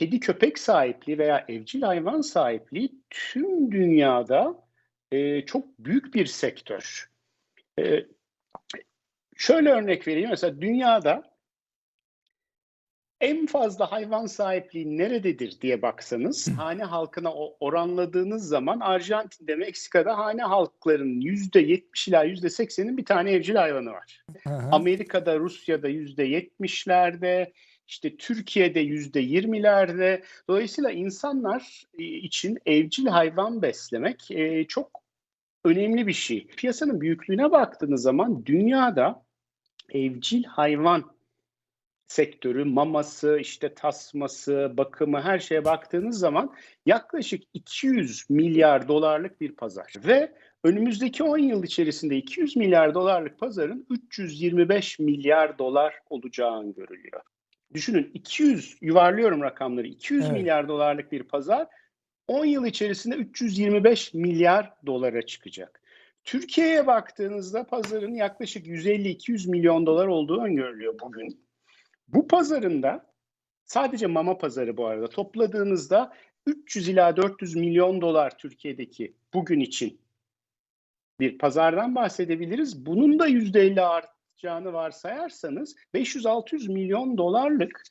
kedi köpek sahipliği veya evcil hayvan sahipliği tüm dünyada e, çok büyük bir sektör. E, şöyle örnek vereyim. Mesela dünyada en fazla hayvan sahipliği nerededir diye baksanız hane halkına oranladığınız zaman Arjantin'de, Meksika'da hane halklarının %70 ila %80'in bir tane evcil hayvanı var. Aha. Amerika'da, Rusya'da %70'lerde, işte Türkiye'de %20'lerde. Dolayısıyla insanlar e, için evcil hayvan beslemek e, çok önemli bir şey. Piyasanın büyüklüğüne baktığınız zaman dünyada evcil hayvan sektörü, maması, işte tasması, bakımı her şeye baktığınız zaman yaklaşık 200 milyar dolarlık bir pazar. Ve önümüzdeki 10 yıl içerisinde 200 milyar dolarlık pazarın 325 milyar dolar olacağı görülüyor. Düşünün 200 yuvarlıyorum rakamları 200 evet. milyar dolarlık bir pazar 10 yıl içerisinde 325 milyar dolara çıkacak. Türkiye'ye baktığınızda pazarın yaklaşık 150-200 milyon dolar olduğu öngörülüyor bugün. Bu pazarında sadece mama pazarı bu arada topladığınızda 300 ila 400 milyon dolar Türkiye'deki bugün için bir pazardan bahsedebiliriz. Bunun da %50 artacağını varsayarsanız 500-600 milyon dolarlık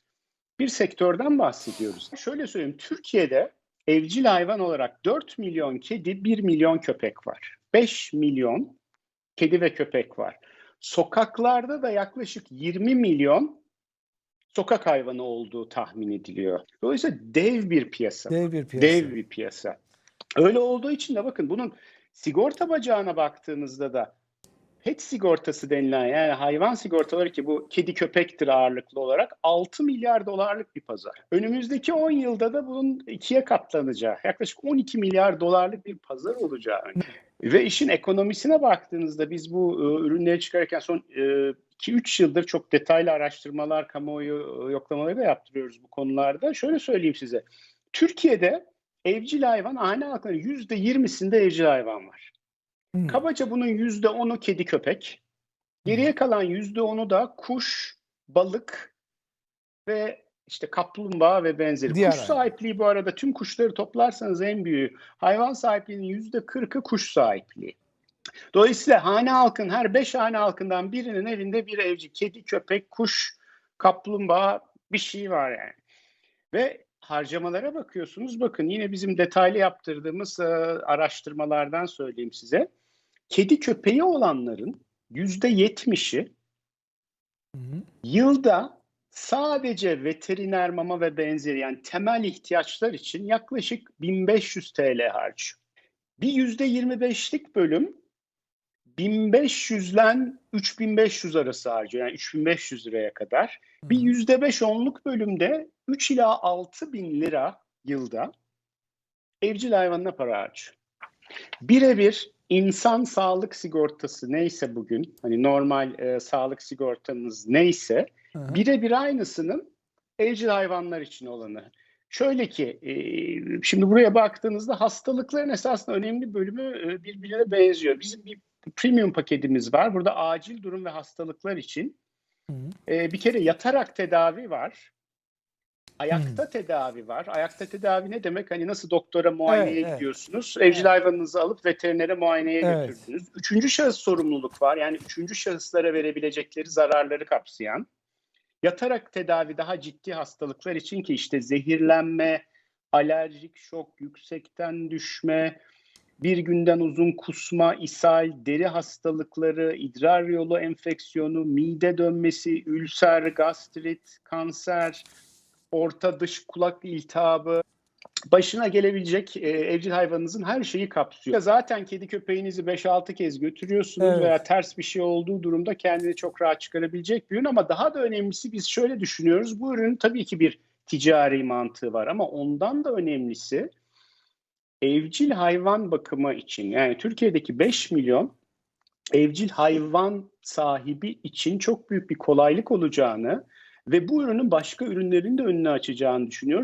bir sektörden bahsediyoruz. Şöyle söyleyeyim, Türkiye'de evcil hayvan olarak 4 milyon kedi, 1 milyon köpek var. 5 milyon kedi ve köpek var. Sokaklarda da yaklaşık 20 milyon sokak hayvanı olduğu tahmin ediliyor. Dolayısıyla dev bir piyasa. Dev bir piyasa. Dev bir piyasa. Öyle olduğu için de bakın bunun sigorta bacağına baktığınızda da pet sigortası denilen yani hayvan sigortaları ki bu kedi köpektir ağırlıklı olarak 6 milyar dolarlık bir pazar. Önümüzdeki 10 yılda da bunun ikiye katlanacağı yaklaşık 12 milyar dolarlık bir pazar olacağı. Ve işin ekonomisine baktığınızda biz bu e, ürünleri çıkarırken son e, 2-3 yıldır çok detaylı araştırmalar, kamuoyu e, yoklamaları da yaptırıyoruz bu konularda. Şöyle söyleyeyim size. Türkiye'de evcil hayvan hane halklarının %20'sinde evcil hayvan var. Hmm. Kabaca bunun %10'u kedi köpek. Geriye kalan %10'u da kuş, balık ve işte kaplumbağa ve benzeri. Diğer kuş sahipliği bu arada tüm kuşları toplarsanız en büyüğü. Hayvan sahipliğinin %40'ı kuş sahipliği. Dolayısıyla hane halkın her beş hane halkından birinin evinde bir evci, kedi, köpek, kuş, kaplumbağa bir şey var yani. Ve harcamalara bakıyorsunuz. Bakın yine bizim detaylı yaptırdığımız e, araştırmalardan söyleyeyim size. Kedi köpeği olanların yüzde yetmişi yılda sadece veteriner mama ve benzeri yani temel ihtiyaçlar için yaklaşık 1500 TL harcıyor. Bir yüzde 25'lik bölüm 1500 ile 3500 arası harcıyor. Yani 3500 liraya kadar. Bir yüzde beş onluk bölümde 3 ila 6 bin lira yılda evcil hayvanına para harcıyor. Birebir insan sağlık sigortası neyse bugün, hani normal e, sağlık sigortanız neyse, birebir aynısının evcil hayvanlar için olanı. Şöyle ki, e, şimdi buraya baktığınızda hastalıkların esasında önemli bölümü e, birbirine benziyor. Bizim bir premium paketimiz var. Burada acil durum ve hastalıklar için e, bir kere yatarak tedavi var. Ayakta hmm. tedavi var. Ayakta tedavi ne demek? Hani nasıl doktora muayeneye evet, gidiyorsunuz? Evet. Evcil hayvanınızı alıp veterinere muayeneye evet. götürdünüz. Üçüncü şahıs sorumluluk var. Yani üçüncü şahıslara verebilecekleri zararları kapsayan. Yatarak tedavi daha ciddi hastalıklar için ki işte zehirlenme, alerjik şok, yüksekten düşme, bir günden uzun kusma, ishal, deri hastalıkları, idrar yolu enfeksiyonu, mide dönmesi, ülser, gastrit, kanser, orta dış kulak iltihabı, başına gelebilecek e, evcil hayvanınızın her şeyi kapsıyor. Zaten kedi köpeğinizi 5-6 kez götürüyorsunuz evet. veya ters bir şey olduğu durumda kendini çok rahat çıkarabilecek bir ürün ama daha da önemlisi biz şöyle düşünüyoruz. Bu ürünün tabii ki bir ticari mantığı var ama ondan da önemlisi evcil hayvan bakımı için yani Türkiye'deki 5 milyon evcil hayvan sahibi için çok büyük bir kolaylık olacağını ve bu ürünün başka ürünlerin de önünü açacağını düşünüyoruz.